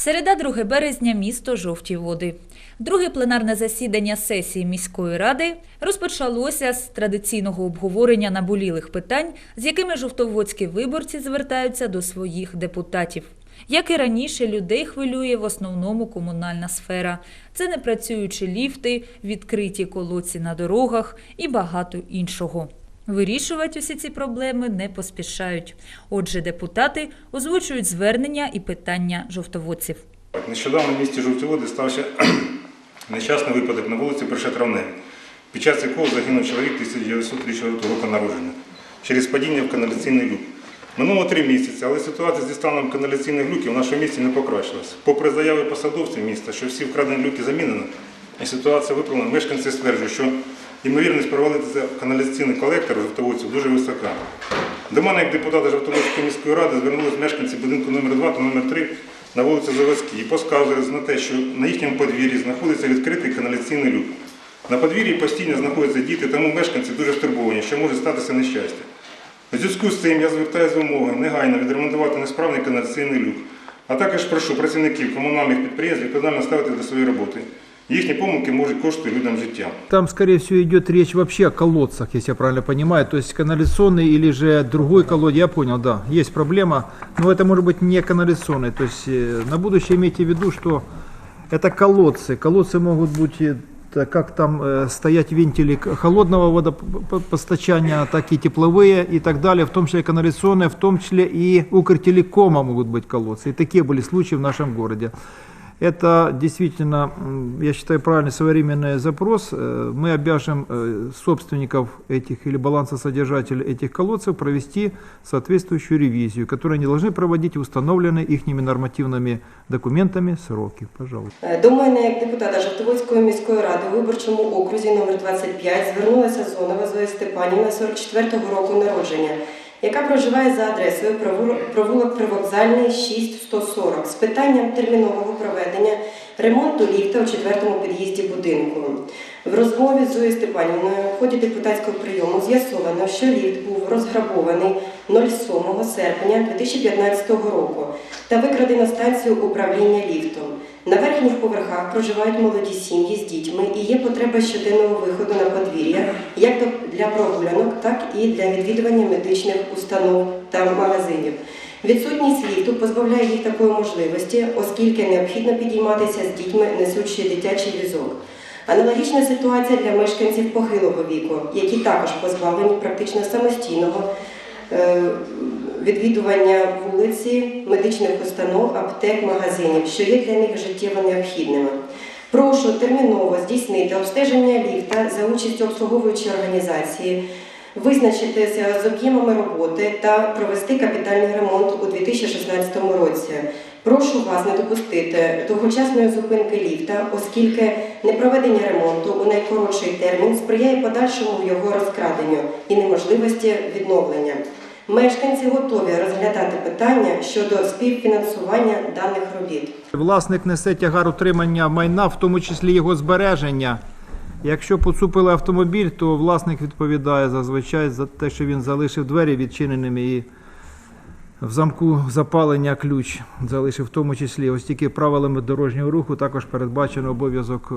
Середа 2 березня, місто Жовті Води. Друге пленарне засідання сесії міської ради розпочалося з традиційного обговорення наболілих питань, з якими жовтоводські виборці звертаються до своїх депутатів. Як і раніше, людей хвилює в основному комунальна сфера. Це непрацюючі ліфти, відкриті колодці на дорогах і багато іншого. Вирішувати усі ці проблеми не поспішають. Отже, депутати озвучують звернення і питання жовтоводців. Нещодавно в місті Жовтоводи стався нещасний випадок на вулиці Першотравневій, під час якого загинув чоловік 1934 року народження через падіння в каналізаційний люк. Минуло три місяці, але ситуація зі станом каналізаційних люків в нашому місті не покращилась. Попри заяви посадовців міста, що всі вкрадені люки замінено, і ситуація виправлена, мешканці стверджують, що ймовірність провалитися в каналізаційний колектор жовтоводців дуже висока. До мене, як депутата Жовтоводської міської ради, звернулися мешканці будинку номер 2 та номер 3 на вулиці Заводській і посказують на те, що на їхньому подвір'ї знаходиться відкритий каналізаційний люк. На подвір'ї постійно знаходяться діти, тому мешканці дуже стурбовані, що може статися нещастя. У зв'язку з цим я звертаюся з вимогою негайно відремонтувати несправний каналізаційний люк, а також прошу працівників комунальних підприємств відповідально ставити до своєї роботи. Їхні помилки можуть коштувати людям життя. Там, скорее всего, идет речь вообще о колодцах, если я правильно понимаю. То есть канализационный или же другой колодец. Я понял, да, есть проблема. Но это может быть не канализационный. То есть э, на будущее имейте в виду, что это колодцы. Колодцы могут быть э, как там э, стоять вентили холодного водопостачания, так и тепловые и так далее, в том числе канализационные, в том числе и Укртелекома могут быть колодцы. И такие были случаи в нашем городе. Это действительно, м, я считаю, правильный современный запрос. Э, Мы обяжем э, собственников этих или балансосодержателей этих колодцев провести соответствующую ревизию, которую они должны проводить в установленные их нормативными документами сроки. Пожалуйста. Е, До мене, як депутата Жовтоводської міської ради у виборчому окрузі номер 25 звернулася Зонова Зоя Степанівна 44-го року народження, яка проживає за адресою прову- провулок Привокзальний 6140 з питанням термінового проведення ремонту ліфта у четвертому під'їзді будинку. В розмові з Зоєю Степанівною в ході депутатського прийому з'ясовано, що ліфт був розграбований 07 серпня 2015 року та викрадено станцію управління ліфтом. На верхніх поверхах проживають молоді сім'ї з дітьми і є потреба щоденного виходу на подвір'я як для прогулянок, так і для відвідування медичних установ та магазинів. Відсутність ліфту позбавляє їх такої можливості, оскільки необхідно підійматися з дітьми, несучи дитячий візок. Аналогічна ситуація для мешканців похилого віку, які також позбавлені практично самостійного е, відвідування вулиці, медичних установ, аптек, магазинів, що є для них життєво необхідними. Прошу терміново здійснити обстеження ліфта за участю обслуговуючої організації, визначитися з об'ємами роботи та провести капітальний ремонт у 2016 році. Прошу вас не допустити довгочасної зупинки ліфта, оскільки непроведення ремонту у найкоротший термін сприяє подальшому його розкраденню і неможливості відновлення. Мешканці готові розглядати питання щодо співфінансування даних робіт. Власник несе тягар утримання майна, в тому числі його збереження. Якщо поцупили автомобіль, то власник відповідає зазвичай за те, що він залишив двері відчиненими і в замку запалення ключ залишив, в тому числі ось тільки правилами дорожнього руху також передбачено обов'язок е,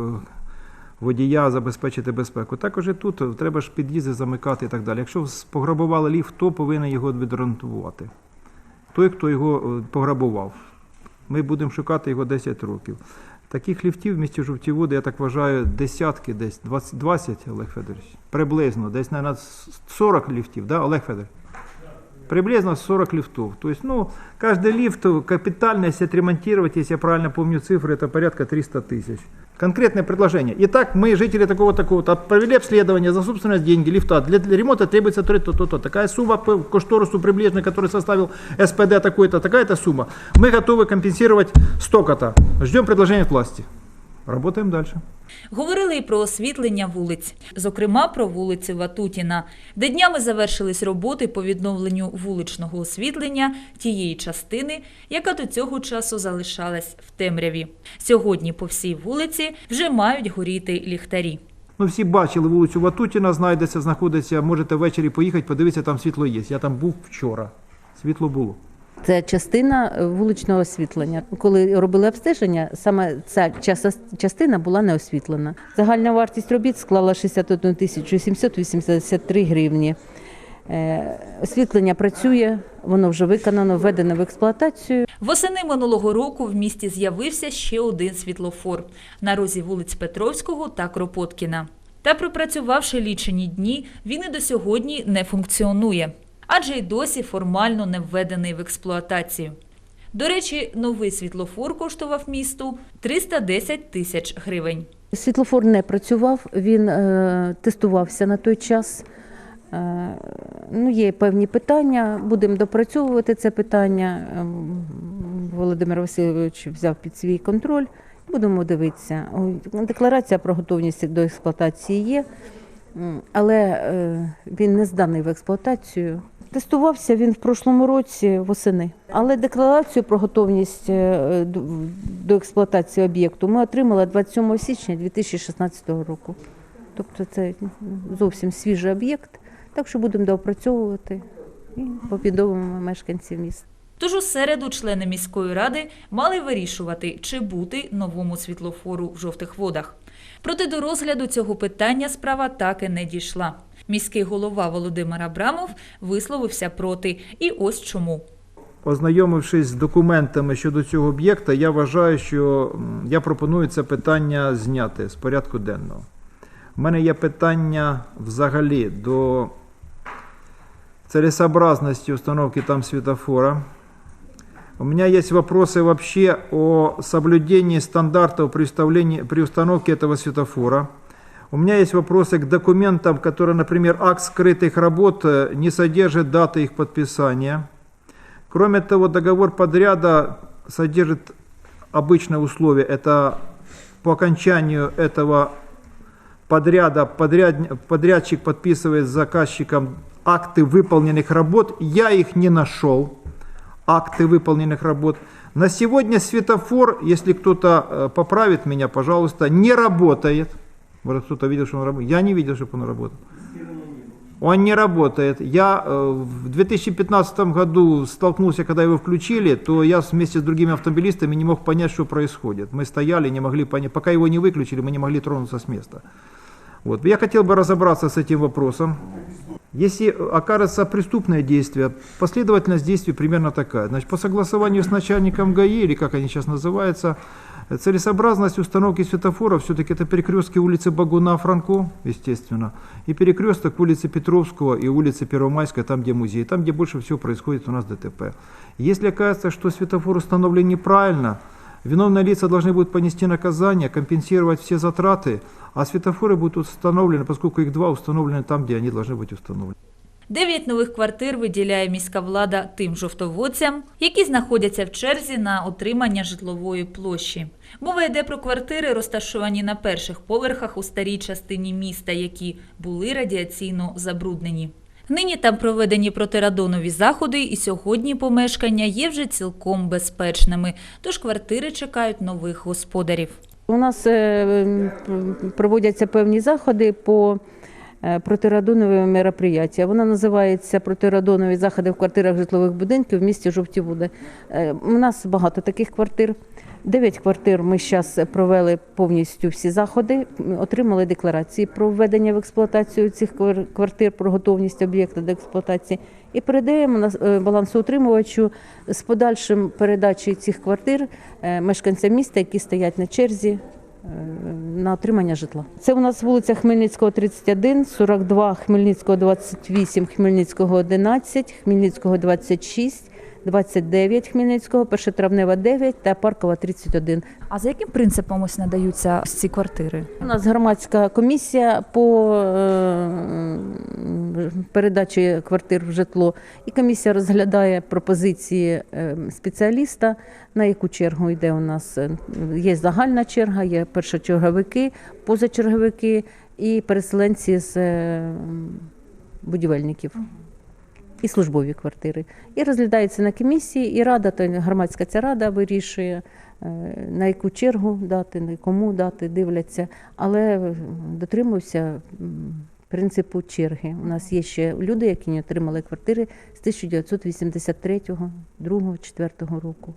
водія забезпечити безпеку. Також і тут е, треба ж під'їзди замикати і так далі. Якщо пограбували ліфт, хто повинен його відремонтувати? Той, хто його е, пограбував. Ми будемо шукати його 10 років. Таких ліфтів в місті Жовті Води, я так вважаю, десятки десь, 20, 20 Олег Федорович. Приблизно, десь, мабуть, 40 ліфтів, да, Олег Федорович? Приблизно 40 лифтов. То есть, ну, каждый лифт капитально, если отремонтировать, если я правильно помню цифры, это порядка 300 тысяч. Конкретное предложение. Итак, мы, жители такого-такого-то, провели обследование за собственные деньги лифта. Для, для ремонта требуется то-то, то-то. Такая сумма по кошторису приближенной, который составил СПД такой-то, такая-то сумма. Мы готовы компенсировать столько-то. Ждем предложения от власти. Работаем дальше. Говорили і про освітлення вулиць, зокрема про вулицю Ватутіна, де днями завершились роботи по відновленню вуличного освітлення тієї частини, яка до цього часу залишалась в темряві. Сьогодні по всій вулиці вже мають горіти ліхтарі. Ну, всі бачили вулицю Ватутіна, знайдеться, знаходиться, можете ввечері поїхати, подивитися, там світло є. Я там був вчора. Світло було. Це частина е, вуличного освітлення. Коли робили обстеження, саме ця частина була не освітлена. Загальна вартість робіт склала 61 тисячу 783 гривні. Е, Освітлення працює, воно вже виконано, введено в експлуатацію. Восени минулого року в місті з'явився ще один світлофор на розі вулиць Петровського та Кропоткіна. Та пропрацювавши лічені дні, він і до сьогодні не функціонує, адже й досі формально не введений в експлуатацію. До речі, новий світлофор коштував місту 310 тисяч гривень. Світлофор не працював, він е, тестувався на той час. Е, ну, є певні питання, будемо допрацьовувати це питання. Ем, Володимир Васильович взяв під свій контроль. Будемо дивитися. Декларація про готовність до експлуатації є, але е, він не зданий в експлуатацію. Тестувався він в прошлому році восени, але декларацію про готовність е, до- експлуатації об'єкту ми отримали 27 січня 2016 року. Тобто це зовсім свіжий об'єкт, так що будемо доопрацьовувати і повідомимо мешканців міста. Тож у середу члени міської ради мали вирішувати, чи бути новому світлофору в жовтих водах. Проте до розгляду цього питання справа так і не дійшла. Міський голова Володимир Абрамов висловився проти, і ось чому. Ознайомившись з документами щодо цього об'єкта, я вважаю, що я пропоную це питання зняти з порядку денного. У мене є питання взагалі до целесообразности установки там светофора. У меня есть вопросы вообще о соблюдении стандартов при, при установке этого светофора. У меня есть вопросы к документам, которые, например, акт скрытых работ э, не содержит даты их подписания. Кроме того, договор подряда содержит обычное условие. Это по окончанию этого подряда подряд- подрядчик подписывает с заказчиком акты выполненных работ. Я их не нашел, акты выполненных работ. На сегодня светофор, если кто-то э, поправит меня, пожалуйста, не работает. Вот кто-то видел, что он работает. Я не видел, чтобы он работал. Он не работает. Я э, в 2015 году столкнулся, когда его включили, то я вместе с другими автомобилистами не мог понять, что происходит. Мы стояли, не могли понять. Пока его не выключили, мы не могли тронуться с места. Вот. Я хотел бы разобраться с этим вопросом. Если окажется преступное действие, последовательность действий примерно такая. Значит, по согласованию с начальником ГАИ, или как они сейчас называются, целесообразность установки светофоров все-таки это перекрестки улицы Багуна Франко, естественно, и перекресток улицы Петровского и улицы Первомайской, там, где музей, там, где больше всего происходит у нас ДТП. Если окажется, что светофор установлен неправильно, виновные лица должны будут понести наказание, компенсировать все затраты, а светофоры будут установлены, поскольку их два установлены там, где они должны быть установлены. Дев'ять нових квартир виділяє міська влада тим жовтоводцям, які знаходяться в черзі на отримання житлової площі. Мова йде про квартири, розташовані на перших поверхах у старій частині міста, які були радіаційно забруднені. Нині там проведені протирадонові заходи, і сьогодні помешкання є вже цілком безпечними, тож квартири чекають нових господарів. У нас е, проводяться певні заходи по е, протирадоновим мероприятия. Вона називається протирадонові заходи в квартирах житлових будинків в місті Жовті Води. Е, У нас багато таких квартир. Дев'ять квартир ми зараз провели повністю всі заходи, отримали декларації про введення в експлуатацію цих квар- квартир, про готовність об'єкта до експлуатації і передаємо на е, балансоутримувачу з подальшим передачею цих квартир е, мешканцям міста, які стоять на черзі на отримання житла. Це у нас вулиця Хмельницького 31, 42, Хмельницького 28, Хмельницького 11, Хмельницького 26, 29 Хмельницького, Першотравнева 9 та Паркова 31. А за яким принципом ось надаються ці квартири? У нас громадська комісія по е, передачі квартир в житло, і комісія розглядає пропозиції е, спеціаліста, на яку чергу йде у нас. Е, Є загальна черга, є першочерговики, позачерговики і переселенці з будівельників. І службові квартири. І розглядається на комісії, і рада, то громадська ця рада вирішує, е, на яку чергу дати, на кому дати, дивляться. Але е, дотримуюся принципу черги. У нас є ще люди, які не отримали квартири з 1983, 2, 4 року.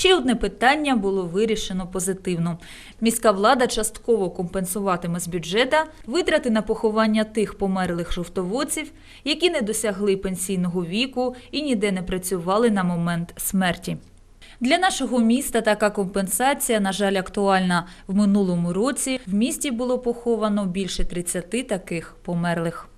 Ще одне питання було вирішено позитивно. Міська влада частково компенсуватиме з бюджета витрати на поховання тих померлих жовтоводців, які не досягли пенсійного віку і ніде не працювали на момент смерті. Для нашого міста така компенсація, на жаль, актуальна. В минулому році в місті було поховано більше 30 таких померлих.